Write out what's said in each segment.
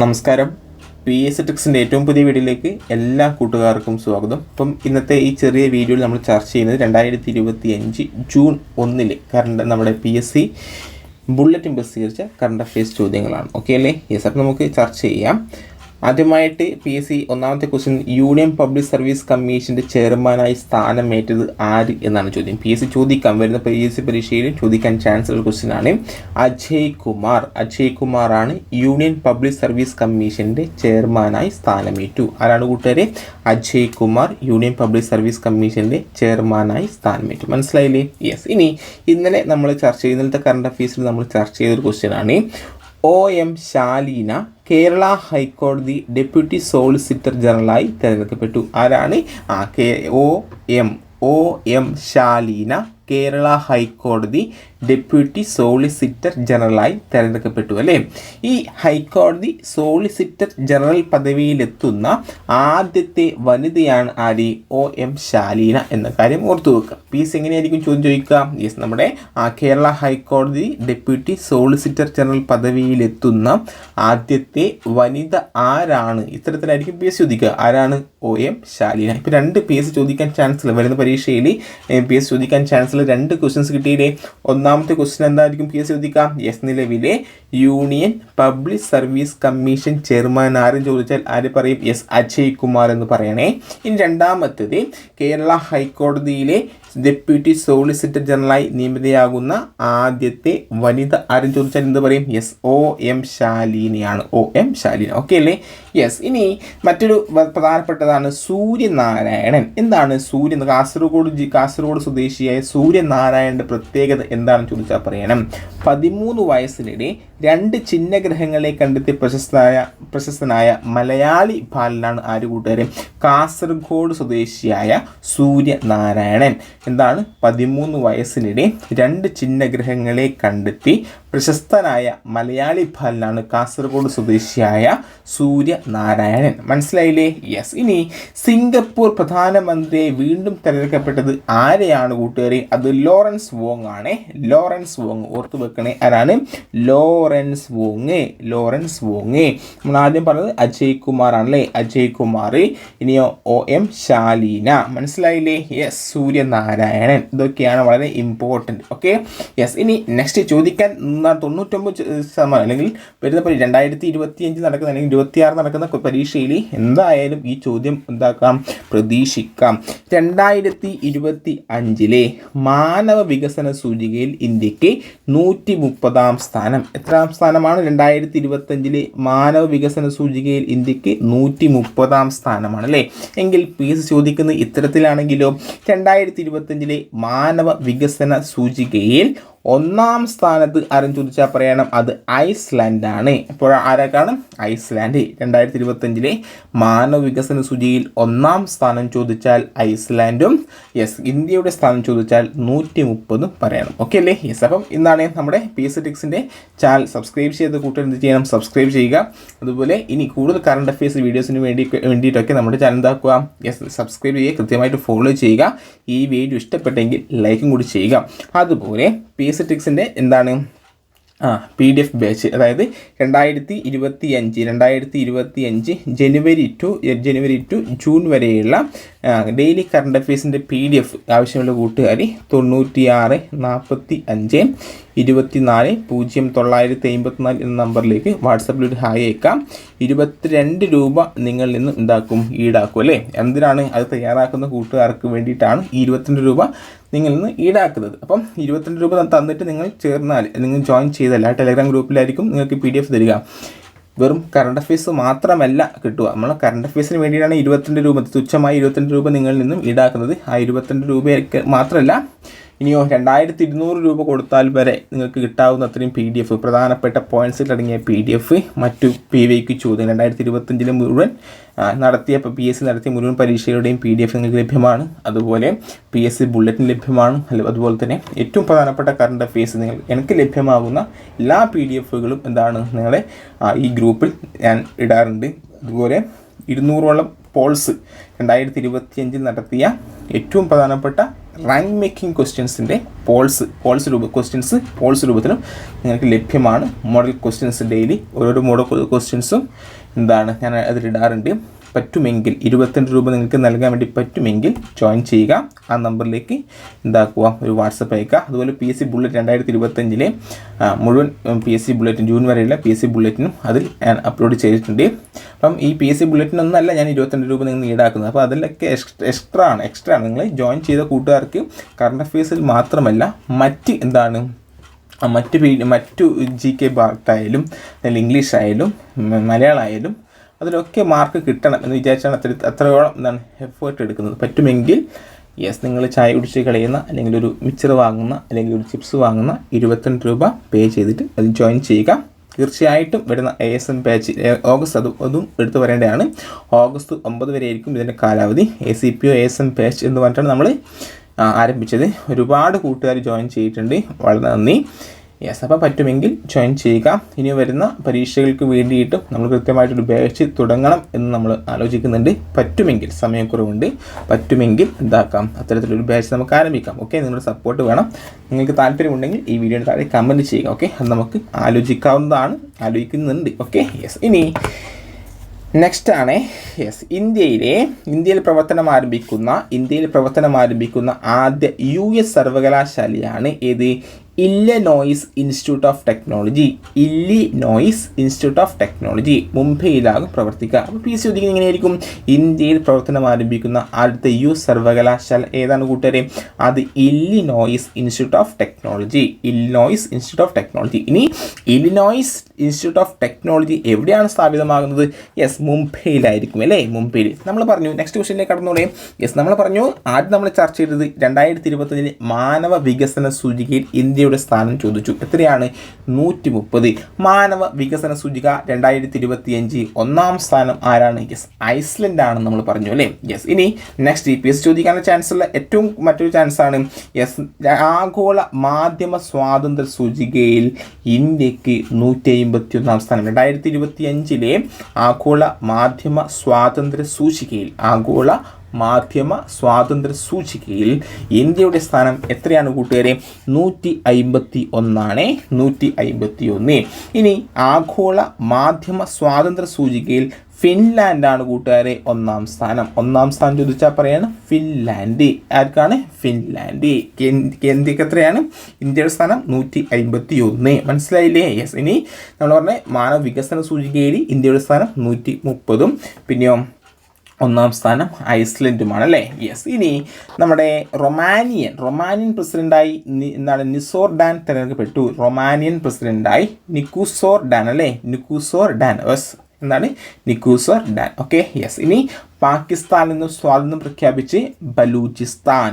നമസ്കാരം. P S ടെക്സിന്റെ ഏറ്റവും പുതിയ വീഡിയോയിലേക്ക് എല്ലാ കൂട്ടുകാർക്കും സ്വാഗതം. അപ്പം ഇന്നത്തെ ഈ ചെറിയ വീഡിയോയിൽ നമ്മൾ ചർച്ച ചെയ്യുന്നത് രണ്ടായിരത്തി ഇരുപത്തി അഞ്ച് ജൂൺ ഒന്നിൽ കറണ്ട് നമ്മുടെ പി എസ് സി ബുള്ളറ്റിൻ പ്രസിദ്ധീകരിച്ച കറണ്ട് അഫയേഴ്സ് ചോദ്യങ്ങളാണ്. ഓക്കെ അല്ലേ? യെസ് അപ്പം നമുക്ക് ചർച്ച ചെയ്യാം. ആദ്യമായിട്ട് പി എസ് സി ഒന്നാമത്തെ ക്വസ്റ്റ്യൻ യൂണിയൻ പബ്ലിക് സർവീസ് കമ്മീഷന്റെ ചെയർമാനായി സ്ഥാനമേറ്റത് ആര് എന്നാണ് ചോദ്യം. പി എസ് സി ചോദിക്കാൻ വരുന്ന പി എസ് സി പരീക്ഷയിൽ ചോദിക്കാൻ ചാൻസ് ഉള്ള ക്വസ്റ്റ്യൻ ആണ് അജയ് കുമാർ. അജയ് കുമാറാണ് യൂണിയൻ പബ്ലിക് സർവീസ് കമ്മീഷന്റെ ചെയർമാനായി സ്ഥാനമേറ്റു. ആരാണ് കൂട്ടുകാരെ? Ajay Kumar union public service കമ്മീഷന്റെ ചെയർമാനായി സ്ഥാനമേറ്റു. മനസ്സിലായില്ലേ? യെസ് ഇനി ഇന്നലെ നമ്മൾ ചർച്ച ചെയ്ത ഇന്നലത്തെ കറണ്ട് അഫയേഴ്സിൽ നമ്മൾ ചർച്ച ചെയ്തൊരു ക്വസ്റ്റ്യൻ ആണ് ഒ എം ശാലീന കേരള ഹൈക്കോടതി ഡെപ്യൂട്ടി സോളിസിറ്റർ ജനറലായി തിരഞ്ഞെടുക്കപ്പെട്ടു. ആരാണ്? ആ K O M O M Shalini Kerala ഹൈക്കോടതി ഡെപ്യൂട്ടി സോളിസിറ്റർ ജനറലായി തിരഞ്ഞെടുക്കപ്പെട്ടു അല്ലേ? ഈ ഹൈക്കോടതി സോളിസിറ്റർ ജനറൽ പദവിയിലെത്തുന്ന ആദ്യത്തെ വനിതയാണ് ആര്? ഒ എം ശാലീന എന്ന കാര്യം ഓർത്തു വെക്കുക. പീസ് എങ്ങനെയായിരിക്കും ചോദ്യം ചോദിക്കുക? യെസ് നമ്മുടെ കേരള ഹൈക്കോടതി ഡെപ്യൂട്ടി സോളിസിറ്റർ ജനറൽ പദവിയിലെത്തുന്ന ആദ്യത്തെ വനിത ആരാണ്? ഇത്തരത്തിലായിരിക്കും പി എസ് ചോദിക്കുക. ആരാണ്? O M Shaleena. ഇപ്പോൾ രണ്ട് പി എസ് ചോദിക്കാൻ ചാൻസ് വരുന്ന പരീക്ഷയിൽ പി എസ് ചോദിക്കാൻ ചാൻസ് രണ്ട് ക്വസ്റ്റ്യൻസ് കിട്ടിയില്ലേ? ഒന്നാമത്തെ ക്വസ്റ്റ്യൻ എന്തായിരിക്കും പി എസ് ചോദിക്കാം യെസ് നിലവിലെ union public service commission chairman ആരും ചോദിച്ചാൽ ആര് പറയും? എസ് അജയ് കുമാർ എന്ന് പറയണേ. ഇനി രണ്ടാമത്തേത് കേരള ഹൈക്കോടതിയിലെ ഡെപ്യൂട്ടി സോളിസിറ്റർ ജനറലായി നിയമിതയാകുന്ന ആദ്യത്തെ വനിത ആരും ചോദിച്ചാൽ എന്ത് പറയും? യെസ് ഒ എം ശാലിനിയാണ് ഒ എം ശാലിനി. ഓക്കെ അല്ലേ? യെസ് ഇനി മറ്റൊരു പ്രധാനപ്പെട്ടതാണ് സൂര്യനാരായണൻ. എന്താണ് സൂര്യൻ? കാസർഗോഡ് ജി കാസർഗോഡ് സ്വദേശിയായ സൂര്യനാരായണന്റെ പ്രത്യേകത എന്താണെന്ന് ചോദിച്ചാൽ പറയണം. പതിമൂന്ന് വയസ്സിനിടെ രണ്ട് ചിഹ്നഗ്രഹങ്ങളെ കണ്ടെത്തി പ്രശസ്തനായ പ്രശസ്തനായ മലയാളി ബാലനാണ് ആര് കൂട്ടുകാരൻ കാസർഗോഡ് സ്വദേശിയായ സൂര്യനാരായണൻ. എന്താണ്? പതിമൂന്ന് വയസ്സിനിടെ രണ്ട് ചിഹ്നഗ്രഹങ്ങളെ കണ്ടെത്തി പ്രശസ്തനായ മലയാളി ബാലനാണ് കാസർഗോഡ് സ്വദേശിയായ സൂര്യനാരായണൻ മനസ്സിലായില്ലേ? യെസ് ഇനി സിംഗപ്പൂർ പ്രധാനമന്ത്രിയെ വീണ്ടും തിരഞ്ഞെടുക്കപ്പെട്ടത് ആരെയാണ് കൂട്ടുകാരി? അത് ലോറൻസ് വോങ് ആണ്. ലോറൻസ് വോങ് ഓർത്തു വെക്കണേ ആരാണ്? ലോറൻസ് വോങ് ലോറൻസ് വോങ് നമ്മൾ ആദ്യം പറഞ്ഞത് അജയ് കുമാർ ആണല്ലേ? അജയ് കുമാർ. ഇനിയോ ഒ എം ശാലീന. മനസ്സിലായില്ലേ? യെസ് സൂര്യനാരായണൻ ഇതൊക്കെയാണ് വളരെ ഇമ്പോർട്ടന്റ് ഓക്കെ യെസ് ഇനി നെക്സ്റ്റ് ചോദിക്കാൻ ന- തൊണ്ണൂറ്റൊമ്പത് ശതമാനം അല്ലെങ്കിൽ വരുന്ന പരി- രണ്ടായിരത്തി ഇരുപത്തി അഞ്ച് നടക്കുന്ന അല്ലെങ്കിൽ ഇരുപത്തിയാറ് നടക്കുന്ന പരീക്ഷയിൽ എന്തായാലും ഈ ചോദ്യം എന്താക്കാം? പ്രതീക്ഷിക്കാം. രണ്ടായിരത്തി ഇരുപത്തി അഞ്ചിലെ മാനവ വികസന സൂചികയിൽ ഇന്ത്യയ്ക്ക് നൂറ്റി മുപ്പതാം സ്ഥാനം. എത്രാം സ്ഥാനമാണ്? രണ്ടായിരത്തി ഇരുപത്തി അഞ്ചിലെ മാനവ വികസന സൂചികയിൽ ഇന്ത്യയ്ക്ക് നൂറ്റി മുപ്പതാം സ്ഥാനമാണ് അല്ലേ? എങ്കിൽ പി എസ് ചോദിക്കുന്നത് ഇത്തരത്തിലാണെങ്കിലോ? രണ്ടായിരത്തി ഇരുപത്തഞ്ചിലെ മാനവ വികസന സൂചികയിൽ ഒന്നാം സ്ഥാനത്ത് ആരും ചോദിച്ചാൽ പറയണം? അത് ഐസ്ലാൻഡാണ്. അപ്പോൾ ആരൊക്കെയാണ് ഐസ്ലാൻഡ്. രണ്ടായിരത്തി ഇരുപത്തഞ്ചിലെ മാനവ വികസന സൂചിയിൽ ഒന്നാം സ്ഥാനം ചോദിച്ചാൽ ഐസ്ലാൻഡും യെസ് ഇന്ത്യയുടെ സ്ഥാനം ചോദിച്ചാൽ നൂറ്റി മുപ്പതും പറയണം. ഓക്കെ അല്ലേ? യെസ് അപ്പം ഇന്നാണ് നമ്മുടെ പി എസ് ടിക്സിന്റെ ചാനൽ. സബ്സ്ക്രൈബ് ചെയ്ത് കൂട്ടർ എന്ത് ചെയ്യണം? സബ്സ്ക്രൈബ് ചെയ്യുക. അതുപോലെ ഇനി കൂടുതൽ കറണ്ട് അഫയേഴ്സ് വീഡിയോസിന് വേണ്ടി വേണ്ടിയിട്ടൊക്കെ നമ്മുടെ ചാനൽ എന്താക്കുക യെസ് സബ്സ്ക്രൈബ് ചെയ്യുക. കൃത്യമായിട്ട് ഫോളോ ചെയ്യുക. ഈ വീഡിയോ ഇഷ്ടപ്പെട്ടെങ്കിൽ ലൈക്കും കൂടി ചെയ്യുക. അതുപോലെ പി എസ് ടിക്സിന്റെ എന്താണ് ആ പി ഡി എഫ് ബാച്ച് അതായത് രണ്ടായിരത്തി ഇരുപത്തി അഞ്ച് രണ്ടായിരത്തി ഇരുപത്തി അഞ്ച് January to January to June വരെയുള്ള ഡെയിലി കറണ്ട് അഫയേഴ്സിന്റെ പി ഡി എഫ് ആവശ്യമുള്ള കൂട്ടുകാർ തൊണ്ണൂറ്റിയാറ് നാൽപ്പത്തി അഞ്ച് ഇരുപത്തിനാല് പൂജ്യം തൊള്ളായിരത്തി അമ്പത്തിനാല് എന്ന നമ്പറിലേക്ക് വാട്സപ്പിൽ ഒരു ഹായ് അയക്കാം. ഇരുപത്തിരണ്ട് രൂപ നിങ്ങൾ നിന്ന് ഉണ്ടാക്കും ഈടാക്കും അല്ലേ? എന്തിനാണ് അത് തയ്യാറാക്കുന്ന കൂട്ടുകാർക്ക് വേണ്ടിയിട്ടാണ് ഈ ഇരുപത്തിരണ്ട് രൂപ നിങ്ങൾ നിന്ന് ഈടാക്കുന്നത്. അപ്പം ഇരുപത്തിരണ്ട് രൂപ തന്നിട്ട് നിങ്ങൾ ചേർന്നാൽ നിങ്ങൾ ജോയിൻ ചെയ്തല്ല ടെലഗ്രാം ഗ്രൂപ്പിലായിരിക്കും നിങ്ങൾക്ക് പി ഡി എഫ് തരിക. വെറും കറണ്ട് അഫയേഴ്സ് മാത്രമല്ല കിട്ടുക. നമ്മൾ കറണ്ട് അഫയേഴ്സിന് വേണ്ടിയിട്ടാണ് ഇരുപത്തിരണ്ട് രൂപ തുച്ഛമായി ഇരുപത്തിരണ്ട് രൂപ നിങ്ങളിൽ നിന്നും ഈടാക്കുന്നത്. ആ ഇരുപത്തിരണ്ട് രൂപയൊക്കെ മാത്രമല്ല ഇനിയോ രണ്ടായിരത്തി ഇരുന്നൂറ് രൂപ കൊടുത്താൽ വരെ നിങ്ങൾക്ക് കിട്ടാവുന്ന അത്രയും പി ഡി എഫ് പ്രധാനപ്പെട്ട പോയിന്റ്സിൽ അടങ്ങിയ പി ഡി എഫ് മറ്റു പി വൈക്ക് ചോദ്യം. രണ്ടായിരത്തി ഇരുപത്തഞ്ചിലെ മുഴുവൻ നടത്തിയ പി എസ് സി നടത്തിയ മുഴുവൻ പരീക്ഷകളുടെയും പി ഡി എഫ് നിങ്ങൾക്ക് ലഭ്യമാണ്. അതുപോലെ പി എസ് സി ബുള്ളറ്റിൻ ലഭ്യമാണ്. അതുപോലെ തന്നെ ഏറ്റവും പ്രധാനപ്പെട്ട കറണ്ട് അഫയേഴ്സ് നിങ്ങൾ എനിക്ക് ലഭ്യമാകുന്ന എല്ലാ പി ഡി എഫുകളും എന്താണ് നിങ്ങളെ ഈ ഗ്രൂപ്പിൽ ഞാൻ ഇടാറുണ്ട്. അതുപോലെ ഇരുന്നൂറോളം പോൾസ് രണ്ടായിരത്തി ഇരുപത്തിയഞ്ചിൽ നടത്തിയ ഏറ്റവും പ്രധാനപ്പെട്ട റാങ്ക് മേക്കിംഗ് ക്വസ്റ്റ്യൻസിന്റെ പോൾസ് പോൾസ് രൂപ ക്വസ്റ്റ്യൻസ് പോൾസ് രൂപത്തിലും നിങ്ങൾക്ക് ലഭ്യമാണ്. മോഡൽ ക്വസ്റ്റ്യൻസ് ഡെയിലി ഓരോരോ മോഡൽ ക്വസ്റ്റ്യൻസും എന്താണ്? ഞാൻ അതിലിടാറുണ്ട് പറ്റുമെങ്കിൽ ഇരുപത്തിരണ്ട് രൂപ നിങ്ങൾക്ക് നൽകാൻ വേണ്ടി പറ്റുമെങ്കിൽ ജോയിൻ ചെയ്യുക. ആ നമ്പറിലേക്ക് എന്താക്കുക ഒരു വാട്സപ്പ് അയക്കുക അതുപോലെ പി എസ് സി ബുള്ളറ്റ് രണ്ടായിരത്തി ഇരുപത്തഞ്ചിലെ മുഴുവൻ P S C bulletin June വരെയുള്ള പി എസ് സി ബുള്ളറ്റിനും അതിൽ അപ്ലോഡ് ചെയ്തിട്ടുണ്ട്. അപ്പം ഈ പി എസ് സി ബുള്ളറ്റിനൊന്നല്ല ഞാൻ ഇരുപത്തിരണ്ട് രൂപ നിങ്ങൾ ഈടാക്കുന്നത്. അപ്പോൾ അതിലൊക്കെ എക്സ്ട്രാ ആണ്. എക്സ്ട്രാ ആണ്. നിങ്ങൾ ജോയിൻ ചെയ്ത കൂട്ടുകാർക്ക് കറണ്ട് അഫയേഴ്സിൽ മാത്രമല്ല മറ്റ് എന്താണ് മറ്റു മറ്റ് ജി കെ ഭാഗത്തായാലും അല്ലെങ്കിൽ ഇംഗ്ലീഷ് ആയാലും മലയാളം ആയാലും അതിലൊക്കെ മാർക്ക് കിട്ടണം എന്ന് വിചാരിച്ചാണ് അത്ര അത്രയോളം എന്താണ് എഫേർട്ട് എടുക്കുന്നത്. പറ്റുമെങ്കിൽ യെസ് നിങ്ങൾ ചായ കുടിച്ച് കളയുന്ന അല്ലെങ്കിൽ ഒരു മിച്ചർ വാങ്ങുന്ന അല്ലെങ്കിൽ ഒരു ചിപ്സ് വാങ്ങുന്ന ഇരുപത്തിരണ്ട് രൂപ പേ ചെയ്തിട്ട് അത് ജോയിൻ ചെയ്യുക. തീർച്ചയായിട്ടും വരുന്ന A S M batch August അതും അതും എടുത്തു പറയേണ്ടതാണ്. ഓഗസ്റ്റ് ഒമ്പത് വരെ ആയിരിക്കും ഇതിന്റെ കാലാവധി. A C P O A S M batch എന്ന് പറഞ്ഞിട്ടാണ് നമ്മൾ ആരംഭിച്ചത്. ഒരുപാട് കൂട്ടുകാർ ജോയിൻ ചെയ്തിട്ടുണ്ട്. വളരെ നന്ദി. യെസ് അപ്പോൾ പറ്റുമെങ്കിൽ ജോയിൻ ചെയ്യുക. ഇനി വരുന്ന പരീക്ഷകൾക്ക് വേണ്ടിയിട്ടും നമ്മൾ കൃത്യമായിട്ടൊരു ബാച്ച് തുടങ്ങണം എന്ന് നമ്മൾ ആലോചിക്കുന്നുണ്ട്. പറ്റുമെങ്കിൽ സമയക്കുറവുണ്ട് പറ്റുമെങ്കിൽ എന്താക്കാം? അത്തരത്തിലൊരു ബാച്ച് നമുക്ക് ആരംഭിക്കാം. ഓക്കെ നിങ്ങളുടെ സപ്പോർട്ട് വേണം. നിങ്ങൾക്ക് താല്പര്യമുണ്ടെങ്കിൽ ഈ വീഡിയോയുടെ താഴെ കമന്റ് ചെയ്യുക. ഓക്കെ അത് നമുക്ക് ആലോചിക്കാവുന്നതാണ്. ആലോചിക്കുന്നുണ്ട്. ഓക്കെ യെസ് ഇനി നെക്സ്റ്റ് ആണ്. യെസ് ഇന്ത്യയിലെ ഇന്ത്യയിൽ പ്രവർത്തനം ആരംഭിക്കുന്ന ഇന്ത്യയിൽ പ്രവർത്തനം ആരംഭിക്കുന്ന ആദ്യ യു എസ് സർവകലാശാലയാണ് ഏത്? Illinois Institute of Technology Illinois Institute of Technology മുംബൈയിലാകും പ്രവർത്തിക്കുക. അപ്പോൾ പി സി ചോദിക്കുന്നത് എങ്ങനെയായിരിക്കും? ഇന്ത്യയിൽ പ്രവർത്തനം ആരംഭിക്കുന്ന ആദ്യത്തെ യു സർവകലാശാല ഏതാണ് കൂട്ടുകാരെ? അത് Illinois Institute of Technology Illinois Institute of Technology ഇനി ഇല്ലിനോയിസ് ഇൻസ്റ്റിറ്റ്യൂട്ട് ഓഫ് ടെക്നോളജി എവിടെയാണ് സ്ഥാപിതമാകുന്നത്? യെസ് മുംബൈയിലായിരിക്കും അല്ലേ? മുംബൈയിൽ. നമ്മൾ പറഞ്ഞു നെക്സ്റ്റ് ക്വസ്റ്റ്യനിലേക്ക് കടന്നോളേ. യെസ് നമ്മൾ പറഞ്ഞു ആദ്യം നമ്മൾ ചർച്ച ചെയ്തത് രണ്ടായിരത്തി ഇരുപത്തഞ്ചിലെ മാനവ വികസന സൂചികയിൽ ഇന്ത്യയുടെ സ്ഥാനം ചോദിച്ചു. എത്രയാണ്? നൂറ്റി മുപ്പത് മാനവ വികസന സൂചിക രണ്ടായിരത്തി ഇരുപത്തി അഞ്ച് ഒന്നാം സ്ഥാനം ആരാണ്? യെസ് ഐസ്ലൻഡ് ആണ് നമ്മൾ പറഞ്ഞു അല്ലേ? യെസ് ഇനി നെക്സ്റ്റ് പി എസ് ചോദിക്കാനുള്ള ചാൻസ് ഉള്ള ഏറ്റവും മറ്റൊരു ചാൻസ് ആണ്. യെസ് ആഗോള മാധ്യമ സ്വാതന്ത്ര്യ സൂചികയിൽ ഇന്ത്യയ്ക്ക് നൂറ്റി അമ്പത്തി ഒന്നാം സ്ഥാനം. രണ്ടായിരത്തി ഇരുപത്തി അഞ്ചിലെ ആഗോള മാധ്യമ സ്വാതന്ത്ര്യ സൂചികയിൽ ആഗോള മാധ്യമ സ്വാതന്ത്ര്യ സൂചികയിൽ ഇന്ത്യയുടെ സ്ഥാനം എത്രയാണ് കൂട്ടുകാരെ? നൂറ്റി അയിമ്പത്തി ഒന്നാണ് നൂറ്റി അയിമ്പത്തി ഒന്ന് ഇനി ആഗോള മാധ്യമ സ്വാതന്ത്ര്യ സൂചികയിൽ ഫിൻലാൻഡാണ് കൂട്ടുകാരെ ഒന്നാം സ്ഥാനം. ഒന്നാം സ്ഥാനം ചോദിച്ചാൽ പറയാണ് ഫിൻലാൻഡ്. ആർക്കാണ്? ഫിൻലാൻഡ്. ഇന്ത്യയ്ക്ക് എത്രയാണ്? ഇന്ത്യയുടെ സ്ഥാനം നൂറ്റി അമ്പത്തി ഒന്ന് മനസ്സിലായില്ലേ? യെസ് ഇനി നമ്മൾ പറഞ്ഞ മാനവ വികസന സൂചികയിൽ ഇന്ത്യയുടെ സ്ഥാനം നൂറ്റി മുപ്പതും പിന്നെയോ ഒന്നാം സ്ഥാനം ഐസ്ലൻഡുമാണ് അല്ലേ യെസ് ഇനി നമ്മുടെ റൊമാനിയൻ. റൊമാനിയൻ പ്രസിഡന്റായി നി- എന്താണ്? നിസോർ ഡാൻ തിരഞ്ഞെടുക്കപ്പെട്ടു. റൊമാനിയൻ പ്രസിഡന്റായി നിക്കുസോർ ഡാൻ അല്ലേ നിക്കുസോർ ഡാൻ യെസ് എന്താണ്? നിക്കൂസർ ഡാൻ. ഓക്കെ യെസ് ഇനി പാകിസ്ഥാനിൽ നിന്ന് സ്വാതന്ത്ര്യം പ്രഖ്യാപിച്ച് ബലൂചിസ്ഥാൻ.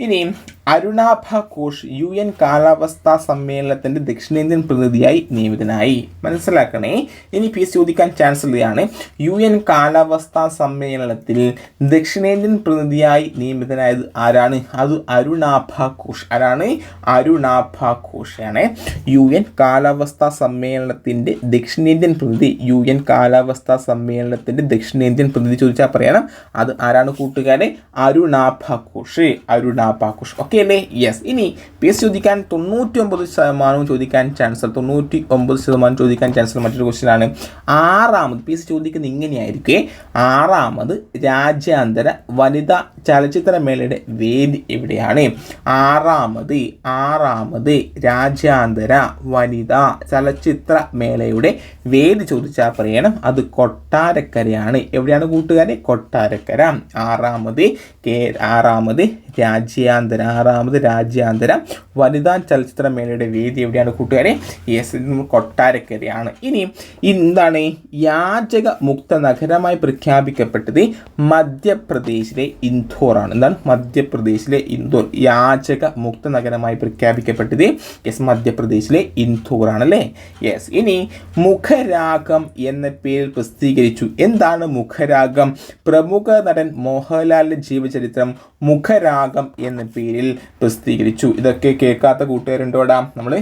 ഇനി അരുണാഭ ഘോഷ് യു എൻ കാലാവസ്ഥാ സമ്മേളനത്തിന്റെ ദക്ഷിണേന്ത്യൻ പ്രതിനിധിയായി നിയമിതനായി. മനസ്സിലാക്കണേ? ഇനി പി ചോദിക്കാൻ ചാൻസ് ഉള്ളതാണ്. യു എൻ കാലാവസ്ഥാ സമ്മേളനത്തിൽ ദക്ഷിണേന്ത്യൻ പ്രതിനിധിയായി നിയമിതനായത് ആരാണ്? അത് അരുണാഭ ഘോഷ്. ആരാണ്? അരുണാഭ ഘോഷാണ്. യു എൻ കാലാവസ്ഥാ സമ്മേളനത്തിന്റെ ദക്ഷിണേന്ത്യൻ പ്രതിനിധി. യു എൻ കാലാവസ്ഥാ സമ്മേളനത്തിന്റെ ദക്ഷിണേന്ത്യൻ പ്രതിനിധി ചോദിച്ചാൽ പറയണം. അത് ആരാണ് കൂട്ടുകാരെ? അരുണാഭ ഘോഷ്. അരുണാഭ ഘോഷ്. ഓക്കെ? അല്ലേ യെസ് ഇനി പി എസ് ചോദിക്കാൻ തൊണ്ണൂറ്റി ഒമ്പത് ശതമാനവും ചോദിക്കാൻ ചാൻസ് തൊണ്ണൂറ്റി ഒമ്പത് ശതമാനം ചോദിക്കാൻ ചാൻസ് മറ്റൊരു ക്വസ്റ്റ്യൻ ആണ്. ആറാമത് പി എസ് ചോദിക്കുന്നത് ഇങ്ങനെയായിരിക്കും. ആറാമത് രാജ്യാന്തര വനിതാ ചലച്ചിത്രമേളയുടെ വേദി എവിടെയാണ്? ആറാമത് ആറാമത് രാജ്യാന്തര വനിതാ ചലച്ചിത്ര മേളയുടെ വേദി ചോദിച്ചാൽ പറയണം. അത് കൊട്ടാരക്കരയാണ്. എവിടെയാണ് കൂട്ടുകാരെ? കൊട്ടാരക്കര. ആറാമത് കേ ആറാമത് രാജ്യാന്തര ആറാമത് രാജ്യാന്തര. വനിതാ ചലച്ചിത്ര മേളയുടെ വേദി എവിടെയാണ് കൂട്ടുകാരെ? യെസ് കൊട്ടാരക്കരയാണ്. ഇനി എന്താണ് യാചക മുക്ത നഗരമായി പ്രഖ്യാപിക്കപ്പെട്ടത് മധ്യപ്രദേശിലെ ഇൻഡോറാണ് എന്താണ് മധ്യപ്രദേശിലെ ഇന്ദോർ? യാചക മുക്ത നഗരമായി പ്രഖ്യാപിക്കപ്പെട്ടത് യെസ് മധ്യപ്രദേശിലെ ഇൻഡോറാണ് അല്ലേ യെസ് ഇനി മുഖരാഗം എന്ന പേരിൽ പ്രസിദ്ധീകരിച്ചു. എന്താണ് മുഖരാഗം? പ്രമുഖ നടൻ മോഹൻലാലിന്റെ ജീവചരിത്രം മുഖരാഗം എന്ന പേരിൽ പ്രസിദ്ധീകരിച്ചു. ഇതൊക്കെ കേൾക്കാത്ത കൂട്ടുകാരുണ്ടോടാ? നമ്മൾ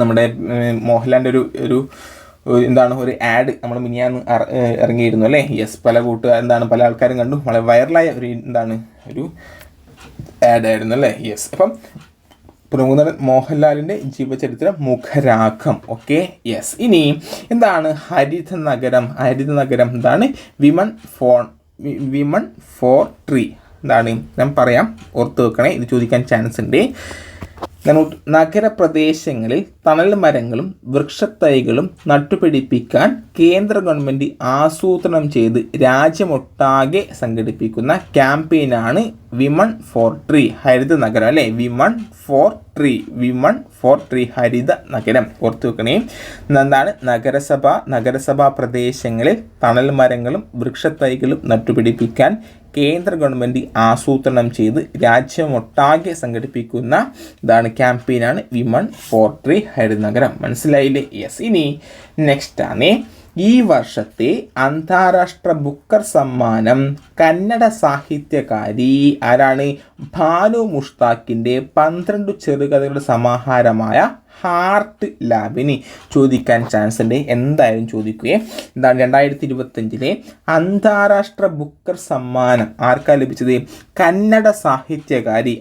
നമ്മുടെ മോഹൻലാലിന്റെ ഒരു ഒരു എന്താണ് ഒരു ആഡ് നമ്മൾ മിനിയാന്ന് ഇറങ്ങിയിരുന്നു അല്ലേ? യെസ് പല കൂട്ടുകാർ എന്താണ് പല ആൾക്കാരും കണ്ടു. വളരെ വൈറലായ ഒരു എന്താണ് ഒരു ആഡ് ആയിരുന്നു അല്ലേ? യെസ് അപ്പം പ്രമുഖ മോഹൻലാലിന്റെ ജീവചരിത്രം മുഖരാഗം. ഓക്കെ യെസ് ഇനി എന്താണ് ഹരിത നഗരം ഹരിത നഗരം എന്താണ്? Women phone women for tree എന്താണ് ഞാൻ പറയാം. ഓർത്ത് വെക്കണേ. ഇത് ചോദിക്കാൻ ചാൻസ് ഉണ്ട്. നഗരപ്രദേശങ്ങളിൽ തണൽ മരങ്ങളും വൃക്ഷത്തൈകളും നട്ടുപിടിപ്പിക്കാൻ കേന്ദ്ര ഗവൺമെന്റ് ആസൂത്രണം ചെയ്ത് രാജ്യമൊട്ടാകെ സംഘടിപ്പിക്കുന്ന ക്യാമ്പയിനാണ് വിമൺ ഫോർ ട്രീ ഹരിത നഗരം അല്ലേ? Women for tree women for tree ഹരിത നഗരം. ഓർത്തു വെക്കണേ. എന്താണ് നഗരസഭ നഗരസഭാ പ്രദേശങ്ങളിൽ തണൽ മരങ്ങളും വൃക്ഷത്തൈകളും നട്ടുപിടിപ്പിക്കാൻ കേന്ദ്ര ഗവൺമെന്റ് ആസൂത്രണം ചെയ്ത് രാജ്യമൊട്ടാകെ സംഘടിപ്പിക്കുന്ന ഇതാണ് ക്യാമ്പയിനാണ് വിമൺ ഫോർ ട്രീ ഹരിത നഗരം. മനസ്സിലായില്ലേ? യെസ് ഇനി നെക്സ്റ്റ് ആണ്. ഈ വർഷത്തെ അന്താരാഷ്ട്ര ബുക്കർ സമ്മാനം കന്നഡ സാഹിത്യകാരി ആരാണ്? ഭാനു മുഷ്താഖിന്റെ പന്ത്രണ്ട് ചെറുകഥകളുടെ സമാഹാരമായ ഹാർട്ട് ലാബിന് ചോദിക്കാൻ ചാൻസ് ഉണ്ട്. എന്തായാലും ചോദിക്കുകയും. എന്താണ് രണ്ടായിരത്തി ഇരുപത്തഞ്ചിലെ അന്താരാഷ്ട്ര ബുക്കർ സമ്മാനം. ആർക്കാ ലഭിച്ചത്? കന്നഡ സാഹിത്യകാരി.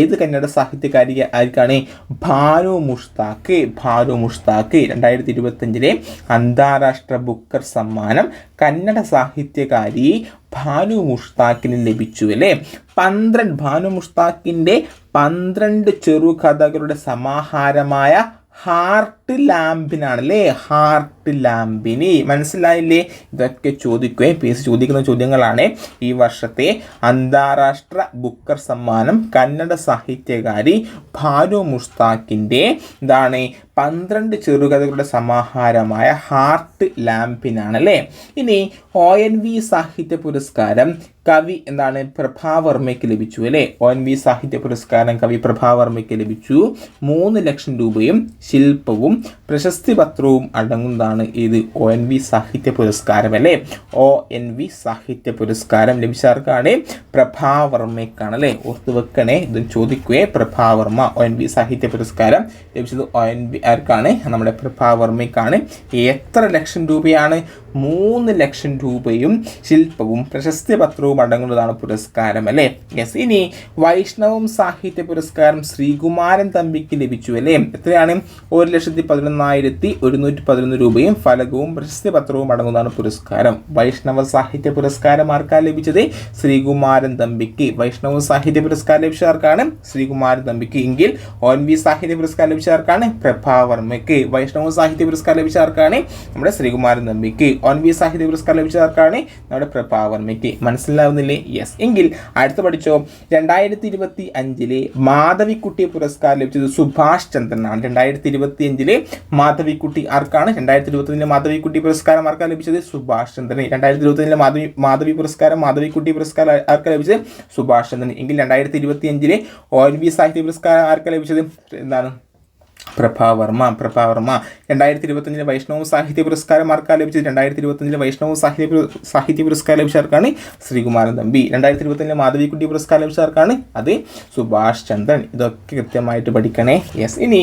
ഏത് കന്നഡ സാഹിത്യകാരി ആർക്കാണ് ഭാനു മുഷ്താഖ് ഭാനു മുഷ്താഖ് രണ്ടായിരത്തി ഇരുപത്തഞ്ചിലെ അന്താരാഷ്ട്ര ബുക്കർ സമ്മാനം കന്നഡ സാഹിത്യകാരി ഭാനു മുഷ്താഖിന് ലഭിച്ചു അല്ലേ പന്ത്രണ്ട് ഭാനു മുഷ്താഖിന്റെ പന്ത്രണ്ട് ചെറുകഥകളുടെ സമാഹാരമായ ഹാർട്ട് ലാമ്പിനാണ് അല്ലേ ഹാർട്ട് ലാമ്പിന് മനസ്സിലായില്ലേ? ഇതൊക്കെ ചോദിക്കുകയും പി എസ് ചോദിക്കുന്ന ചോദ്യങ്ങളാണ്. ഈ വർഷത്തെ അന്താരാഷ്ട്ര ബുക്കർ സമ്മാനം കന്നഡ സാഹിത്യകാരി ഭാനു മുസ്താഖിന്റെ എന്താണ് പന്ത്രണ്ട് ചെറുകഥകളുടെ സമാഹാരമായ ഹാർട്ട് ലാമ്പിനാണ് അല്ലേ ഇനി ഒ എൻ വി സാഹിത്യ പുരസ്കാരം കവി എന്താണ്? പ്രഭാവർമ്മയ്ക്ക് ലഭിച്ചു അല്ലേ? ഒ എൻ വി സാഹിത്യ പുരസ്കാരം കവി പ്രഭാവർമ്മയ്ക്ക് ലഭിച്ചു. മൂന്ന് ലക്ഷം രൂപയും ശില്പവും പ്രശസ്തി പത്രവും അടങ്ങുന്നതാണ് ഇത് ഒ എൻ വി സാഹിത്യ പുരസ്കാരം അല്ലേ? ഒ എൻ വി സാഹിത്യ പുരസ്കാരം ലഭിച്ചാർക്കാണ് പ്രഭാവർമ്മയ്ക്കാണ് അല്ലേ? ഓർത്തു വെക്കണേ ഇത് ചോദിക്കുകയെ പ്രഭാവർമ്മ ഒ എൻ വി സാഹിത്യ പുരസ്കാരം ലഭിച്ചത് ഒ എൻ വി ആർക്കാണ്? നമ്മുടെ പ്രഭാവർമ്മയ്ക്കാണ് എത്ര ലക്ഷം രൂപയാണ് മൂന്ന് ലക്ഷം രൂപയും ശില്പവും പ്രശസ്തി പത്രവും അടങ്ങുന്നതാണ് പുരസ്കാരം അല്ലേ? യെസ് ഇനി വൈഷ്ണവം സാഹിത്യ പുരസ്കാരം ശ്രീകുമാരൻ തമ്പിക്ക് ലഭിച്ചു അല്ലേ? എത്രയാണ്? ഒരു ലക്ഷത്തി പതിനൊന്നായിരത്തി ഒരുന്നൂറ്റി പതിനൊന്ന് രൂപയും ഫലകവും പ്രശസ്തി പത്രവും അടങ്ങുന്നതാണ് പുരസ്കാരം. വൈഷ്ണവ സാഹിത്യ പുരസ്കാരം ആർക്കാണ് ലഭിച്ചത്? ശ്രീകുമാരൻ തമ്പിക്ക്. വൈഷ്ണവ സാഹിത്യ പുരസ്കാരം ലഭിച്ച ആർക്കാണ്? ശ്രീകുമാരൻ തമ്പിക്ക്. എങ്കിൽ ഓൻ വി സാഹിത്യ പുരസ്കാരം ലഭിച്ച ആർക്കാണ്? പ്രഭാവർമ്മയ്ക്ക്. വൈഷ്ണവ സാഹിത്യ പുരസ്കാരം ലഭിച്ച ആർക്കാണ്? നമ്മുടെ ശ്രീകുമാരൻ തമ്പിക്ക്. ഒൻ വി സാഹിത്യ പുരസ്കാരം ലഭിച്ചതാർക്കാണ് നമ്മുടെ നമ്മുടെ പ്രഭാവർമ്മയ്ക്ക് മനസ്സിലാവുന്നില്ലേ? യെസ് എങ്കിൽ അടുത്ത പഠിച്ചോ. രണ്ടായിരത്തി ഇരുപത്തി അഞ്ചിലെ മാധവിക്കുട്ടി പുരസ്കാരം ലഭിച്ചത് സുഭാഷ് ചന്ദ്രനാണ്. രണ്ടായിരത്തി ഇരുപത്തി അഞ്ചിലെ മാധവിക്കുട്ടി ആർക്കാണ്? രണ്ടായിരത്തി ഇരുപത്തി അഞ്ചിലെ മാധവിക്കുട്ടി പുരസ്കാരം ആർക്കാണ് ലഭിച്ചത്? സുഭാഷ് ചന്ദ്രൻ രണ്ടായിരത്തി ഇരുപത്തി അഞ്ചിലെ മാധവി മാധവി പുരസ്കാരം മാധവിക്കുട്ടി പുരസ്കാരം ആർക്കാണ് ലഭിച്ചത്? സുഭാഷ് ചന്ദ്രൻ എങ്കിൽ രണ്ടായിരത്തി ഇരുപത്തി അഞ്ചിലെ ഒ എൻ വി സാഹിത്യ പുരസ്കാരം ആർക്കാണ് ലഭിച്ചത്? എന്താണ്? പ്രഭാവർമ്മ പ്രഭാവർമ്മ. രണ്ടായിരത്തി ഇരുപത്തഞ്ചിലെ വൈഷ്ണവ സാഹിത്യ പുരസ്കാരം ആർക്കാ ലഭിച്ചത്? രണ്ടായിരത്തി ഇരുപത്തഞ്ചിലെ വൈഷ്ണവ സാഹിത്യ സാഹിത്യ പുരസ്കാരം ലഭിച്ച ആർക്കാണ്? ശ്രീകുമാരൻ തമ്പി. രണ്ടായിരത്തി ഇരുപത്തഞ്ചിലെ മാധവിക്കുട്ടി പുരസ്കാരം ലഭിച്ച ആർക്കാണ്? അത് സുഭാഷ് ചന്ദ്രൻ. ഇതൊക്കെ കൃത്യമായിട്ട് പഠിക്കണേ. യെസ് ഇനി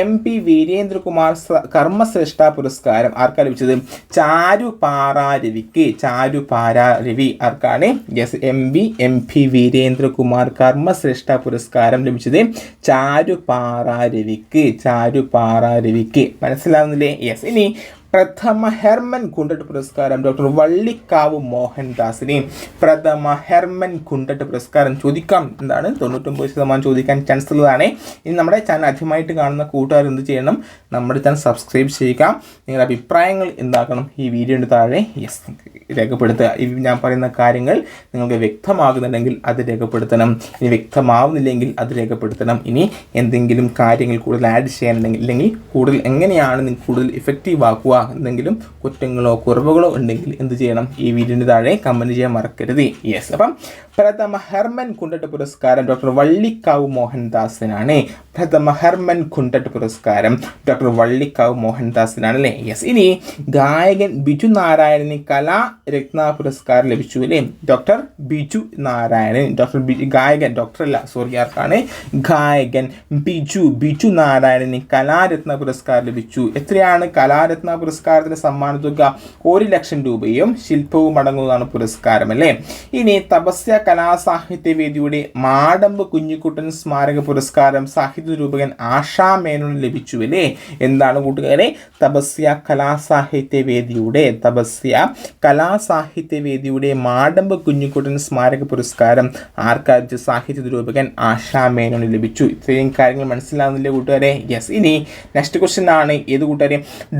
എം പി വീരേന്ദ്രകുമാർ കർമ്മശ്രേഷ്ഠ പുരസ്കാരം ആർക്കാ ലഭിച്ചത്? ചാരു പാറാരവിക്ക് ചാരു പാരാരവി ആർക്കാണ്? Yes M P M P Veerendrakumar കർമ്മശ്രേഷ്ഠ പുരസ്കാരം ലഭിച്ചത് ചാരു പാറാരവിക്ക് ചാരു പാറാരവിക്ക്. മനസ്സിലാവുന്നില്ലേ? യെസ്. ഇനി പ്രഥമ ഹെർമൻ കുണ്ടട്ട് പുരസ്കാരം ഡോക്ടർ വള്ളിക്കാവ് മോഹൻദാസിനെ. പ്രഥമ ഹെർമൻ കുണ്ടട്ട് പുരസ്കാരം ചോദിക്കാം എന്താണ് തൊണ്ണൂറ്റൊമ്പത് ശതമാനം ചോദിക്കാൻ ചാൻസ് ഉള്ളതാണ്. ഇനി നമ്മുടെ ചാനൽ ആദ്യമായിട്ട് കാണുന്ന കൂട്ടുകാർ എന്ത് ചെയ്യണം? നമ്മുടെ ചാനൽ സബ്സ്ക്രൈബ് ചെയ്യുക. നിങ്ങളുടെ അഭിപ്രായങ്ങൾ എന്താക്കണം? ഈ വീഡിയോയുടെ താഴെ യെസ് രേഖപ്പെടുത്തുക. ഈ ഞാൻ പറയുന്ന കാര്യങ്ങൾ നിങ്ങൾക്ക് വ്യക്തമാകുന്നുണ്ടെങ്കിൽ അത് രേഖപ്പെടുത്തണം. ഇനി വ്യക്തമാവുന്നില്ലെങ്കിൽ അത് രേഖപ്പെടുത്തണം. ഇനി എന്തെങ്കിലും കാര്യങ്ങൾ കൂടുതൽ ആഡ് ചെയ്യാനുണ്ടെങ്കിൽ അല്ലെങ്കിൽ കൂടുതൽ എങ്ങനെയാണ് നിങ്ങൾ കൂടുതൽ ഇഫക്റ്റീവ് ആക്കുക എന്തെങ്കിലും കുറ്റങ്ങളോ കുറവുകളോ ഉണ്ടെങ്കിൽ എന്ത് ചെയ്യണം? ഈ വീഡിയോ താഴെ കമന്റ് ചെയ്യാൻ മറക്കരുത്. യെസ് അപ്പം പ്രഥമ ഹെർമൻ കുണ്ടട്ട് പുരസ്കാരം ഡോക്ടർ വള്ളിക്കാവ് മോഹൻദാസിനാണ്. പ്രഥമ ഹെർമൻ കുണ്ടട്ട് പുരസ്കാരം ഡോക്ടർ വള്ളിക്കാവ് മോഹൻദാസിനാണ് അല്ലേ യെസ് ഇനി ഗായകൻ ബിജു നാരായണന് കലാരത്ന പുരസ്കാരം ലഭിച്ചു അല്ലേ ഡോക്ടർ ബിജു നാരായണൻ ഡോക്ടർ ഗായകൻ ഡോക്ടർ അല്ല സോറി ആർക്കാണ്? ഗായകൻ ബിജു ബിജു നാരായണന് കലാരത്ന പുരസ്കാരം ലഭിച്ചു. എത്രയാണ് കലാരത്ന പുരസ്കാരം? പുരസ്കാരത്തിന് സമ്മാന തുക ഒരു ലക്ഷം രൂപയും ശില്പവും അടങ്ങുന്നതാണ് പുരസ്കാരം അല്ലേ? ഇനി തപസ്യ കലാസാഹിത്യ വേദിയുടെ മാടമ്പ് കുഞ്ഞിക്കുട്ടൻ സ്മാരക പുരസ്കാരം സാഹിത്യ രൂപകൻ ആശാ മേനോന് ലഭിച്ചു അല്ലേ? എന്താണ് കൂട്ടുകാരെ? തപസ്യ കലാസാഹിത്യ വേദിയുടെ തപസ്യ കലാസാഹിത്യ വേദിയുടെ മാടമ്പ് കുഞ്ഞിക്കുട്ടൻ സ്മാരക പുരസ്കാരം ആർക്കാ സാഹിത്യ രൂപകൻ ആശാ മേനോന് ലഭിച്ചു? ഇത്രയും കാര്യങ്ങൾ മനസ്സിലാകുന്നില്ലേ കൂട്ടുകാരെ? യെസ് ഇനി നെക്സ്റ്റ് ക്വസ്റ്റ്യൻ ആണ്. ഏത് കൂട്ടുകാരെ?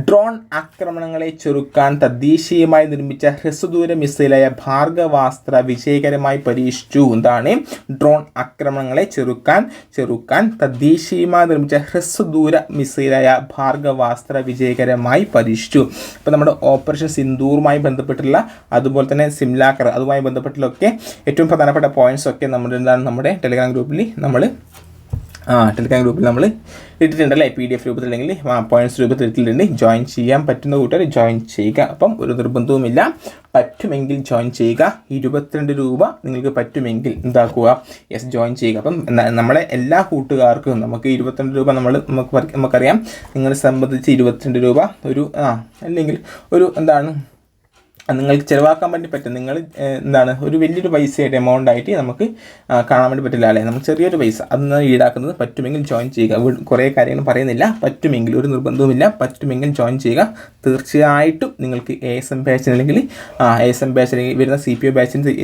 ഡ്രോൺ ആക്രമണങ്ങളെ ചെറുക്കാൻ തദ്ദേശീയമായി നിർമ്മിച്ച ഹ്രസ്വദൂര മിസൈലായ ഭാർഗവാസ്ത്ര വിജയകരമായി പരീക്ഷിച്ചു. എന്താണ്? ഡ്രോൺ ആക്രമണങ്ങളെ ചെറുക്കാൻ ചെറുക്കാൻ തദ്ദേശീയമായി നിർമ്മിച്ച ഹ്രസ്വദൂര മിസൈലായ ഭാർഗവാസ്ത്ര വിജയകരമായി പരീക്ഷിച്ചു. അപ്പോൾ നമ്മുടെ ഓപ്പറേഷൻ സിന്ദൂറുമായി ബന്ധപ്പെട്ടുള്ള അതുപോലെ തന്നെ സിംലാക്കർ അതുമായി ബന്ധപ്പെട്ടുള്ളൊക്കെ ഏറ്റവും പ്രധാനപ്പെട്ട പോയിന്റ്സ് ഒക്കെ നമ്മുടെ എന്താണ്? നമ്മുടെ ടെലിഗ്രാം ഗ്രൂപ്പിൽ നമ്മൾ ആ ടെലിഗ്രാം ഗ്രൂപ്പിൽ നമ്മൾ ഇട്ടിട്ടുണ്ട് അല്ലേ പി ഡി എഫ് രൂപത്തിൽ അല്ലെങ്കിൽ പോയിന്റ്സ് രൂപത്തിൽ ഇട്ടിട്ടുണ്ട്. ജോയിൻ ചെയ്യാൻ പറ്റുന്ന കൂട്ടുകാർ ജോയിൻ ചെയ്യുക. അപ്പം ഒരു നിർബന്ധവുമില്ല. പറ്റുമെങ്കിൽ ജോയിൻ ചെയ്യുക. ഇരുപത്തിരണ്ട് രൂപ നിങ്ങൾക്ക് പറ്റുമെങ്കിൽ എന്താക്കുക? യെസ് ജോയിൻ ചെയ്യുക. അപ്പം നമ്മളെ എല്ലാ കൂട്ടുകാർക്കും നമുക്ക് ഇരുപത്തിരണ്ട് രൂപ നമ്മൾ നമുക്ക് നമുക്കറിയാം. നിങ്ങളെ സംബന്ധിച്ച് ഇരുപത്തിരണ്ട് രൂപ ഒരു ആ അല്ലെങ്കിൽ ഒരു എന്താണ് നിങ്ങൾക്ക് ചിലവാക്കാൻ വേണ്ടി പറ്റും. നിങ്ങൾ എന്താണ് ഒരു വലിയൊരു പൈസയുടെ എമൗണ്ട് ആയിട്ട് നമുക്ക് കാണാൻ വേണ്ടി പറ്റില്ല അല്ലേ? നമുക്ക് ചെറിയൊരു പൈസ അന്ന് ഈടാക്കുന്നത് പറ്റുമെങ്കിൽ ജോയിൻ ചെയ്യുക. കുറേ കാര്യങ്ങൾ പറയുന്നില്ല. പറ്റുമെങ്കിൽ ഒരു നിർബന്ധവുമില്ല. പറ്റുമെങ്കിൽ ജോയിൻ ചെയ്യുക. തീർച്ചയായിട്ടും നിങ്ങൾക്ക് എ എസ് എം ബാച്ച് അല്ലെങ്കിൽ എ എസ് എം ബാച്ച് അല്ലെങ്കിൽ വരുന്ന സി പി ഒ ബാച്ചിന്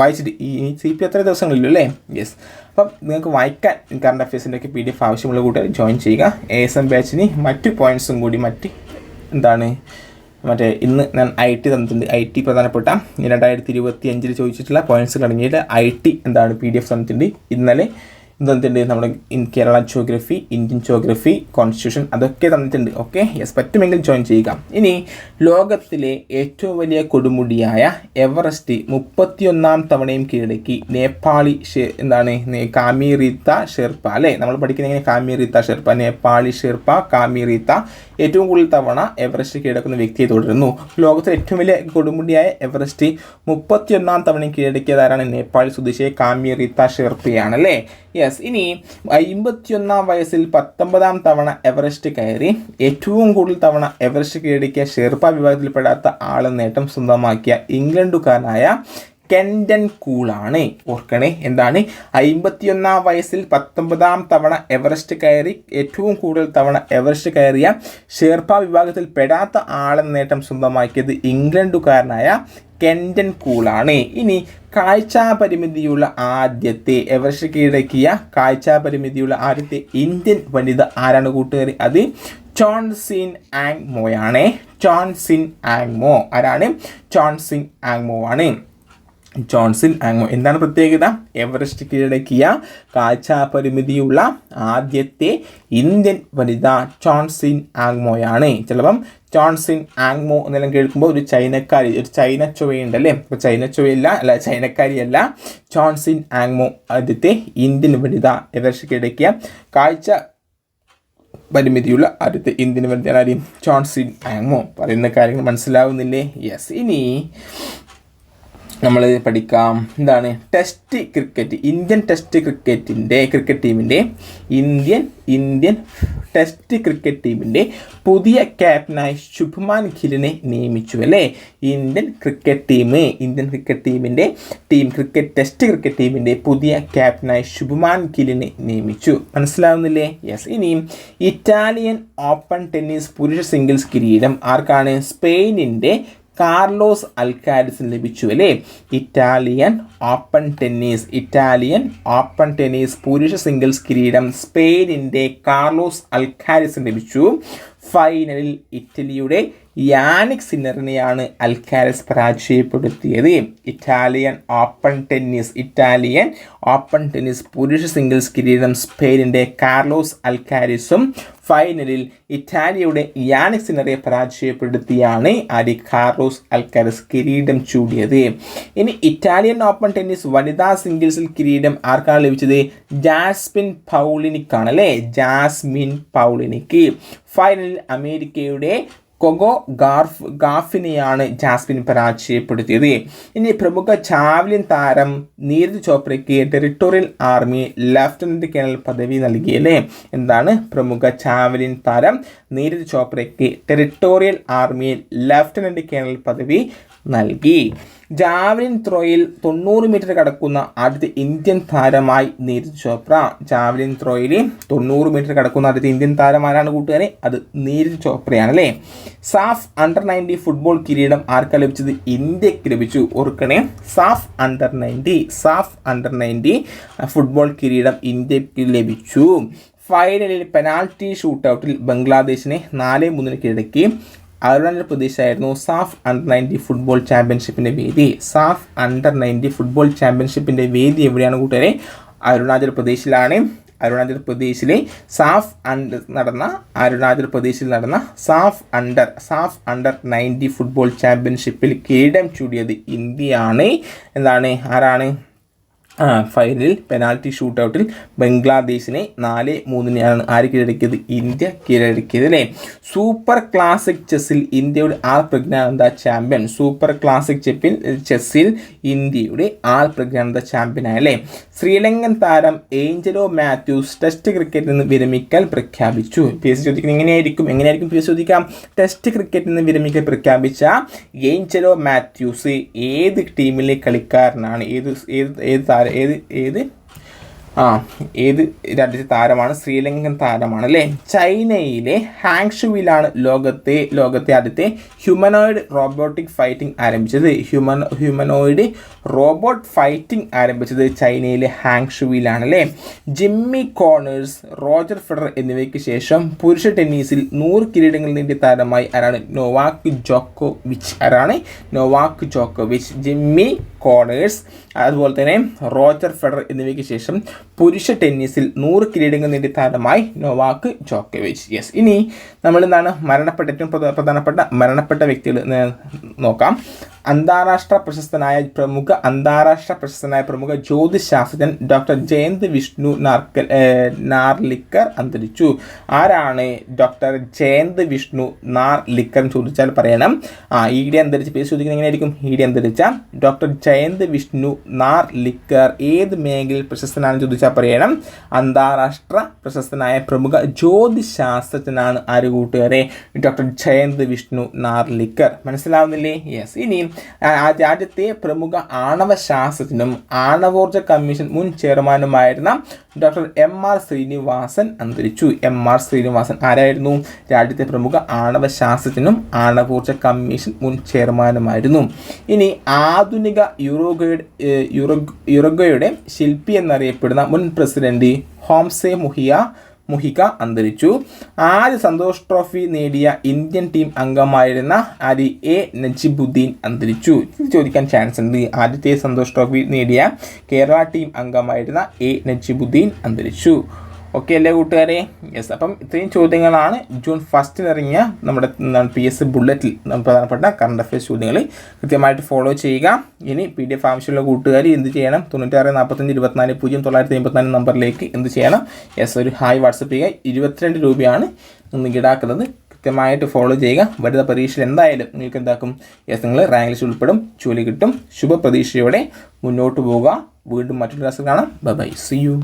വായിച്ചിട്ട് ഈ സി പി എത്ര ദിവസങ്ങളില്ലല്ലോ അല്ലേ യെസ് അപ്പം നിങ്ങൾക്ക് വായിക്കാൻ കറണ്ട് അഫയേഴ്സിന്റെ ഒക്കെ പി ഡി എഫ് ആവശ്യമുള്ള കൂട്ടുകാർ ജോയിൻ ചെയ്യുക. എ എസ് എം ബാച്ചിന് മറ്റ് പോയിന്റ്സും കൂടി മറ്റ് എന്താണ് മറ്റേ ഇന്ന് ഞാൻ ഐ ടി തന്നിട്ടുണ്ട്. ഐ ടി പ്രധാനപ്പെട്ട രണ്ടായിരത്തി ഇരുപത്തി അഞ്ചിൽ ചോദിച്ചിട്ടുള്ള പോയിന്റ്സ് കടങ്ങിയിട്ട് ഐ ടി എന്താണ് പി ഡി എഫ് തന്നിട്ടുണ്ട്. ഇന്നലെ തന്നിട്ടുണ്ട് നമ്മുടെ Kerala geography Indian geography constitution അതൊക്കെ തന്നിട്ടുണ്ട്. ഓക്കെ യെസ് പറ്റുമെങ്കിൽ ജോയിൻ ചെയ്യുക. ഇനി ലോകത്തിലെ ഏറ്റവും വലിയ കൊടുമുടിയായ എവറസ്റ്റ് മുപ്പത്തിയൊന്നാം തവണയും കീഴടക്കി. നേപ്പാളി ഷേ എന്താണ്? കാമിറീത്ത ഷെർപ്പ അല്ലേ? നമ്മൾ പഠിക്കുന്ന എങ്ങനെ? കാമിറീത്ത ഷെർപ്പ നേപ്പാളി ഷെർപ്പ കാമിറീത്ത. ഏറ്റവും കൂടുതൽ തവണ എവറസ്റ്റ് കീഴടക്കുന്ന വ്യക്തിയെ തുടരുന്നു. ലോകത്തിലെ ഏറ്റവും വലിയ കൊടുമുടിയായ എവറസ്റ്റ് മുപ്പത്തിയൊന്നാം തവണയും കീഴടക്കിയതാരാണ് നേപ്പാളി സ്വദേശിയെ കാമിറീത്ത ഷെർപ്പയാണ് അല്ലേ? യെസ് ഇനി അമ്പത്തിയൊന്നാം വയസ്സിൽ പത്തൊമ്പതാം തവണ എവറസ്റ്റ് കയറി ഏറ്റവും കൂടുതൽ തവണ എവറസ്റ്റ് കീഴടക്കിയ ഷെർപ്പ വിഭാഗത്തിൽപ്പെടാത്ത ആളെന്ന നേട്ടം സ്വന്തമാക്കിയ ഇംഗ്ലണ്ടുകാരനായ കെൻഡൻ കൂളാണ് ഓർക്കണേ എന്താണ്? അമ്പത്തിയൊന്നാം വയസ്സിൽ പത്തൊമ്പതാം തവണ എവറസ്റ്റ് കയറി ഏറ്റവും കൂടുതൽ തവണ എവറസ്റ്റ് കയറിയ ഷേർപ്പ വിഭാഗത്തിൽ പെടാത്ത ആളെന്ന നേട്ടം സ്വന്തമാക്കിയത് ഇംഗ്ലണ്ടുകാരനായ കെൻഡൻ കൂളാണ് ഇനി കാഴ്ചാ പരിമിതിയുള്ള ആദ്യത്തെ എവറസ്റ്റ് കീഴടക്കിയ കാഴ്ചാ പരിമിതിയുള്ള ആദ്യത്തെ ഇന്ത്യൻ വനിത ആരാണ് കൂട്ടുകാരി? അത് ചോൺസിൻ ആങ്മോയാണ് ചോൺസിൻ ആങ്മോ ആരാണ്? ചോൺസിൻ ആങ്മോ ആണ്. ജോൺസിൻ ആങ്മോ എന്താണ് പ്രത്യേകത? എവറസ്റ്റ് കീഴടക്കിയ കാഴ്ചാപരിമിതിയുള്ള ആദ്യത്തെ ഇന്ത്യൻ വനിത ചോൺസിൻ ആങ്മോയാണ്. ചിലപ്പം ചോൺസിൻ ആങ്മോ എന്നെല്ലാം കേൾക്കുമ്പോൾ ഒരു ചൈനക്കാരി ഒരു ചൈന ചൊവ്വയുണ്ട് അല്ലേ അപ്പോൾ ചൈന ചുവയല്ല അല്ല ചൈനക്കാരിയല്ല ചോൺസിൻ ആങ്മോ ആദ്യത്തെ ഇന്ത്യൻ വനിത എവറസ്റ്റ് കീഴടക്കിയ കാഴ്ച പരിമിതിയുള്ള ആദ്യത്തെ ഇന്ത്യൻ വനിതയാണ് ആരെയും ചോൺസിൻ ആങ്മോ? പറയുന്ന കാര്യങ്ങൾ മനസ്സിലാവുന്നില്ലേ? യെസ് ഇനി നമ്മൾ പഠിക്കാം. എന്താണ്? ടെസ്റ്റ് ക്രിക്കറ്റ് ഇന്ത്യൻ ടെസ്റ്റ് ക്രിക്കറ്റിന്റെ ക്രിക്കറ്റ് ടീമിന്റെ ഇന്ത്യൻ ഇന്ത്യൻ ടെസ്റ്റ് ക്രിക്കറ്റ് ടീമിന്റെ പുതിയ ക്യാപ്റ്റനായി ശുഭ്മാൻ ഗിലിനെ നിയമിച്ചു അല്ലേ? Indian cricket team Indian cricket ടീമിന്റെ ടീം ക്രിക്കറ്റ് ടെസ്റ്റ് ക്രിക്കറ്റ് ടീമിന്റെ പുതിയ ക്യാപ്റ്റനായി ശുഭ്മാൻ ഗിലിനെ നിയമിച്ചു. മനസ്സിലാവുന്നില്ലേ? യെസ് ഇനിയും ഇറ്റാലിയൻ ഓപ്പൺ ടെന്നീസ് പുരുഷ സിംഗിൾസ് കിരീടം ആർക്കാണ്? സ്പെയിനിന്റെ കാർലോസ് അൽക്കാരിസിന് ലഭിച്ചു അല്ലേ? Italian open tennis Italian open tennis പുരുഷ സിംഗിൾസ് കിരീടം സ്പെയിനിന്റെ കാർലോസ് അൽക്കാരിസിന് ലഭിച്ചു. ഫൈനലിൽ ഇറ്റലിയുടെ യാനിക് സിന്നറിനെയാണ് അൽക്കാരസ് പരാജയപ്പെടുത്തിയത്. Italian open tennis Italian open tennis പുരുഷ സിംഗിൾസ് കിരീടം സ്പെയിനിന്റെ കാർലോസ് അൽക്കാരിസും ഫൈനലിൽ ഇറ്റാലിയയുടെ യാനിക് സിന്നറെ പരാജയപ്പെടുത്തിയാണ് ആരി കാർലോസ് അൽക്കാരസ് കിരീടം ചൂടിയത്. ഇനി ഇറ്റാലിയൻ ഓപ്പൺ ടെന്നീസ് വനിതാ സിംഗിൾസിൽ കിരീടം ആർക്കാണ് ലഭിച്ചത്? ജാസ്മിൻ പൗളിനിക്കാണ് അല്ലേ? ജാസ്മിൻ പൗളിനിക്ക്. ഫൈനലിൽ അമേരിക്കയുടെ കൊഗോ ഗാർഫ് ഗാഫിനെയാണ് ജാസ്മിൻ പരാജയപ്പെടുത്തിയത്. ഇനി പ്രമുഖ ചാവലിൻ താരം നീരജ് ചോപ്രയ്ക്ക് ടെറിട്ടോറിയൽ ആർമി ലഫ്റ്റനന്റ് കേണൽ പദവി നൽകിയല്ലേ? എന്താണ് പ്രമുഖ ചാവലിൻ താരം? നീരജ് ചോപ്രയ്ക്ക് ടെറിട്ടോറിയൽ ആർമിയിൽ ലഫ്റ്റനന്റ് കേണൽ പദവി നൽകി. ജാവലിൻ ത്രോയിൽ തൊണ്ണൂറ് മീറ്റർ കടക്കുന്ന ആദ്യത്തെ ഇന്ത്യൻ താരമായി നീരജ് ചോപ്ര. ജാവലിൻ ത്രോയിൽ തൊണ്ണൂറ് മീറ്റർ കടക്കുന്ന ആദ്യത്തെ ഇന്ത്യൻ താരമാരാണ് കൂട്ടുകാരെ? അത് നീരജ് ചോപ്രയാണ് അല്ലേ സാഫ് അണ്ടർ നയന്റി ഫുട്ബോൾ കിരീടം ആർക്കാ ലഭിച്ചത്? ഇന്ത്യയ്ക്ക് ലഭിച്ചു. ഓർക്കണേ. SAFF under ninety SAFF under ninety football കിരീടം ഇന്ത്യയ്ക്ക് ലഭിച്ചു. ഫൈനലിൽ പെനാൽറ്റി ഷൂട്ടൗട്ടിൽ ബംഗ്ലാദേശിനെ നാല് മൂന്നിന് കീഴടക്കി അരുണാചൽ പ്രതീക്ഷയായിരുന്നു സാഫ് അണ്ടർ നയന്റി ഫുട്ബോൾ ചാമ്പ്യൻഷിപ്പിന്റെ വേദി. സാഫ് അണ്ടർ നയന്റി ഫുട്ബോൾ ചാമ്പ്യൻഷിപ്പിന്റെ വേദി എവിടെയാണ് കൂട്ടുകാരെ? അരുണാചൽ പ്രദേശിലാണ്. അരുണാചൽ പ്രദേശിലെ സാഫ് അണ്ടർ നടന്ന അരുണാചൽ പ്രദേശിൽ നടന്ന SAFF under SAFF under ninety football ചാമ്പ്യൻഷിപ്പിൽ കിരീടം ചൂടിയത് ഇന്ത്യയാണ്. എന്താണ്? ആരാണ്? ഫൈനലിൽ പെനാൽറ്റി ഷൂട്ടൗട്ടിൽ ബംഗ്ലാദേശിനെ നാല് മൂന്നിനെയാണ് ആര് കീഴടക്കിയത്? ഇന്ത്യ കീഴടക്കിയത് അല്ലേ? സൂപ്പർ ക്ലാസിക് ചെസ്സിൽ ഇന്ത്യയുടെ ആൾ പ്രജ്ഞാനന്ദ ചാമ്പ്യൻ. സൂപ്പർ ക്ലാസിക് ചെപ്പിൽ ചെസ്സിൽ ഇന്ത്യയുടെ ആൾ പ്രജ്ഞാനന്ദ ചാമ്പ്യനായ അല്ലേ? ശ്രീലങ്കൻ താരം ഏഞ്ചലോ മാത്യൂസ് ടെസ്റ്റ് ക്രിക്കറ്റിൽ നിന്ന് വിരമിക്കൽ പ്രഖ്യാപിച്ചു. പി എസ് ചോദിക്കുന്നത് എങ്ങനെയായിരിക്കും? എങ്ങനെയായിരിക്കും പി എസ് ചോദിക്കാം. ടെസ്റ്റ് ക്രിക്കറ്റിൽ നിന്ന് വിരമിക്കൽ പ്രഖ്യാപിച്ച ഏഞ്ചലോ മാത്യൂസ് ഏത് ടീമിലെ കളിക്കാരനാണ്? ഏത് ഏത് ഏത് താരം ഏത് ഏത്? ആ ഏത് രാജ്യത്തെ താരമാണ്? ശ്രീലങ്കൻ താരമാണ് അല്ലേ ചൈനയിലെ ഹാങ്ഷുവിലാണ് ലോകത്തെ ലോകത്തെ ആദ്യത്തെ ഹ്യൂമനോയിഡ് റോബോട്ടിക് ഫൈറ്റിംഗ് ആരംഭിച്ചത്. ഹ്യൂമൻ ഹ്യൂമനോയിഡ് റോബോട്ട് ഫൈറ്റിംഗ് ആരംഭിച്ചത് ചൈനയിലെ ഹാങ്ഷുവിലാണ് അല്ലേ ജിമ്മി കോണേഴ്സ് റോജർ ഫെഡർ എന്നിവയ്ക്ക് ശേഷം പുരുഷ ടെന്നീസിൽ നൂറ് കിരീടങ്ങൾ നേടിയ താരമായി ആരാണ്? നോവാക് ജോക്കോവിച്ച് ആരാണ്? നോവാക് ജോക്കോവിച്ച്. ജിമ്മി കോണേഴ്സ് അതുപോലെ തന്നെ റോജർ ഫെഡർ എന്നിവയ്ക്ക് ശേഷം പുരുഷ ടെന്നീസിൽ നൂറ് കിരീടങ്ങൾ നേടിയ താരമായി നോവാക്ക് ജോക്കോവിച്ച്. യെസ് ഇനി നമ്മൾ എന്താണ് മരണപ്പെട്ട ഏറ്റവും പ്രധാനപ്പെട്ട മരണപ്പെട്ട വ്യക്തികൾ നോക്കാം. അന്താരാഷ്ട്ര പ്രശസ്തനായ പ്രമുഖ അന്താരാഷ്ട്ര പ്രശസ്തനായ പ്രമുഖ ജ്യോതിശാസ്ത്രജ്ഞൻ ഡോക്ടർ ജയന്ത് വിഷ്ണു നാർക്കൽ നാർലിക്കർ അന്തരിച്ചു. ആരാണ് ഡോക്ടർ ജയന്ത് വിഷ്ണു നാർലിക്കർ എന്ന് ചോദിച്ചാൽ പറയണം. ആ ഈടെ അന്തരിച്ച പേര് ചോദിക്കുന്നത് എങ്ങനെയായിരിക്കും? ഈടെ അന്തരിച്ച ഡോക്ടർ ജയന്ത് വിഷ്ണു നാർലിക്കർ ഏത് മേഖലയിൽ പ്രശസ്തനാണെന്ന് ചോദിച്ചാൽ പറയണം. അന്താരാഷ്ട്ര പ്രശസ്തനായ പ്രമുഖ ജ്യോതിശാസ്ത്രജ്ഞനാണ് ആര് കൂട്ടുകാരെ? ഡോക്ടർ ജയന്ത് വിഷ്ണു നാർലിക്കർ. മനസ്സിലാവുന്നില്ലേ? യെസ് ഇനി രാജ്യത്തെ പ്രമുഖ ആണവ ശാസ്ത്രജ്ഞനും ആണവോർജ കമ്മീഷൻ മുൻ ചെയർമാനുമായിരുന്ന ഡോക്ടർ എം ആർ ശ്രീനിവാസൻ അന്തരിച്ചു. എം ആർ ശ്രീനിവാസൻ ആരായിരുന്നു? രാജ്യത്തെ പ്രമുഖ ആണവ ശാസ്ത്രജ്ഞനും ആണവോർജ കമ്മീഷൻ മുൻ ചെയർമാനുമായിരുന്നു. ഇനി ആധുനിക യൂറോഗയുടെ യുറോഗയുടെ ശില്പി എന്നറിയപ്പെടുന്ന മുൻ പ്രസിഡന്റ് ഹോംസെ മുഹിയ മുഹിക അന്തരിച്ചു. ആദ്യ സന്തോഷ് ട്രോഫി നേടിയ ഇന്ത്യൻ ടീം അംഗമായിരുന്ന അരി എ നജിബുദ്ദീൻ അന്തരിച്ചു. ചോദിക്കാൻ ചാൻസ് ഉണ്ട്. ആദ്യത്തെ സന്തോഷ് ട്രോഫി നേടിയ കേരള ടീം അംഗമായിരുന്ന എ നജിബുദ്ദീൻ അന്തരിച്ചു. ഓക്കെ അല്ലേ കൂട്ടുകാരെ യെസ് അപ്പം ഇത്രയും ചോദ്യങ്ങളാണ്. ജൂൺ ഫസ്റ്റിന് ഇറങ്ങിയ നമ്മുടെ പി എസ് ബുള്ളറ്റിൽ പ്രധാനപ്പെട്ട കറണ്ട് അഫയേഴ്സ് ചോദ്യങ്ങൾ കൃത്യമായിട്ട് ഫോളോ ചെയ്യുക. ഇനി പി ഡി എഫ് ആവശ്യമുള്ള കൂട്ടുകാർ എന്ത് ചെയ്യണം? തൊണ്ണൂറ്റാറ് നാൽപ്പത്തഞ്ച് ഇരുപത്തിനാല് പൂജ്യം തൊള്ളായിരത്തി എൺപത്തിനാല് നമ്പറിലേക്ക് എന്ത് ചെയ്യണം? യെസ് ഒരു ഹായ് വാട്സപ്പ് ചെയ്യുക. ഇരുപത്തിരണ്ട് രൂപയാണ് നിങ്ങൾക്ക് ഈടാക്കുന്നത്. കൃത്യമായിട്ട് ഫോളോ ചെയ്യുക. വരുന്ന പരീക്ഷയിൽ എന്തായാലും നിങ്ങൾക്ക് എന്താക്കും? യെസ് നിങ്ങൾ റാങ്ക് ലിസ്റ്റ് ഉൾപ്പെടും. ജോലി കിട്ടും. ശുഭപ്രതീക്ഷയോടെ മുന്നോട്ട് പോവുക. വീണ്ടും മറ്റൊരു ക്ലാസ്സിൽ കാണാം. By C U